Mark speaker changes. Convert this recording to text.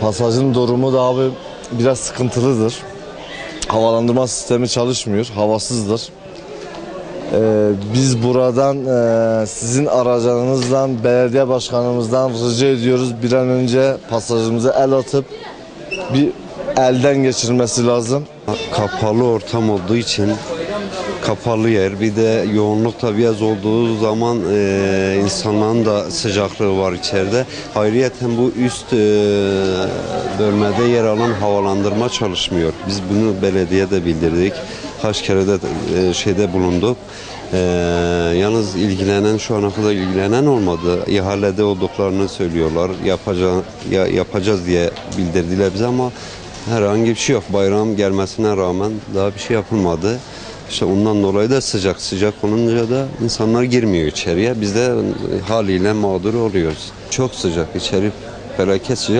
Speaker 1: Pasajın durumu da abi biraz sıkıntılıdır. Havalandırma sistemi çalışmıyor, havasızdır. Biz buradan e, sizin aracınızdan, belediye başkanımızdan rica ediyoruz bir an önce pasajımıza el atıp bir elden geçirmesi lazım.
Speaker 2: Kapalı ortam olduğu için kapalı yer bir de yoğunluk da biraz olduğu zaman e, insanların da sıcaklığı var içeride. Ayrıyeten bu üst e, bölmede yer alan havalandırma çalışmıyor. Biz bunu belediyede bildirdik. Kaç kere de e, şeyde bulunduk. E, yalnız ilgilenen şu ana kadar ilgilenen olmadı. İhalede olduklarını söylüyorlar. Yapacağız, ya, yapacağız diye bildirdiler bize ama herhangi bir şey yok. Bayram gelmesine rağmen daha bir şey yapılmadı. İşte ondan dolayı da sıcak sıcak olunca da insanlar girmiyor içeriye. Biz de haliyle mağdur oluyoruz. Çok sıcak içeri felaket sıcak.